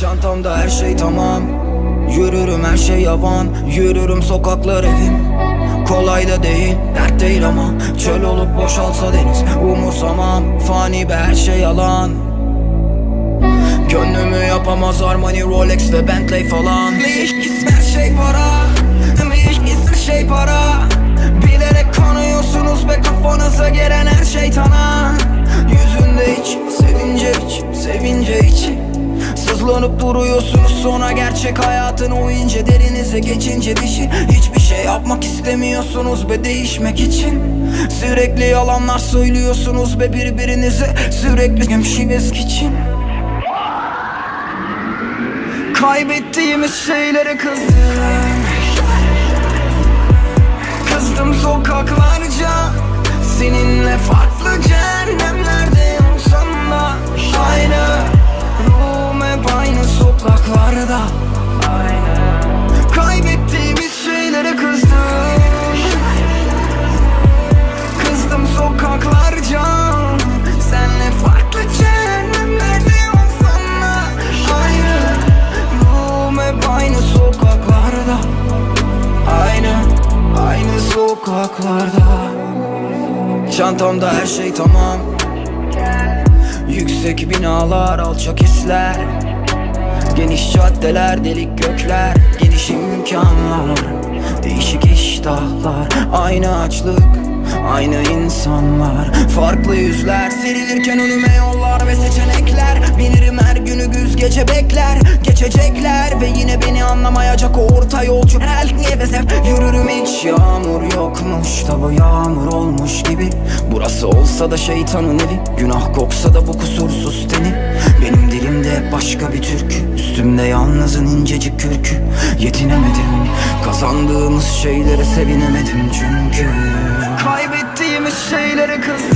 Çantamda her şey tamam. Yürürüm her şey yavan. Yürürüm sokaklar evim. Kolay da değil, dert değil ama. Çöl olup boşalsa deniz Umursamam, fani be her şey yalan. Gönlümü yapamaz Armani, Rolex ve Bentley falan. İş gitsin her şey para. Ne iş gitsin şey para sonra gerçek hayatın o ince derinize geçince dişi. Hiçbir şey yapmak istemiyorsunuz be değişmek için. Sürekli yalanlar söylüyorsunuz be birbirinize. Sürekli hemşiniz için. Kaybettiğimiz şeylere kızdım. Kızdım sokaklarca sokaklarda Kaybettiğimiz şeylere kızdım. Kızdım sokaklarca Senle farklı cehennemlerde olsam da Aynı ruhum hep aynı sokaklarda. Aynı, aynı sokaklarda. Çantamda her şey tamam. Yüksek binalar, alçak hisler Geniş caddeler, delik gökler Geniş imkanlar Değişik iştahlar Aynı açlık Aynı insanlar. Farklı yüzler Serilirken önüme yollar ve seçenekler. Bilirim her günü güz gece bekler Geçecekler ve yine beni anlamayacak orta yolcu. Niye ve hep yürürüm hiç Yağmur yokmuş da bu yağmur olmuş gibi. Burası olsa da şeytanın evi Günah koksa da bu kusursuz teni. Benim dilimde başka bir türkü Üstümde yalnızın incecik kürkü. Yetinemedim. Kazandığımız şeylere sevinemedim çünkü. Kaybettiğimiz şeylere kızdım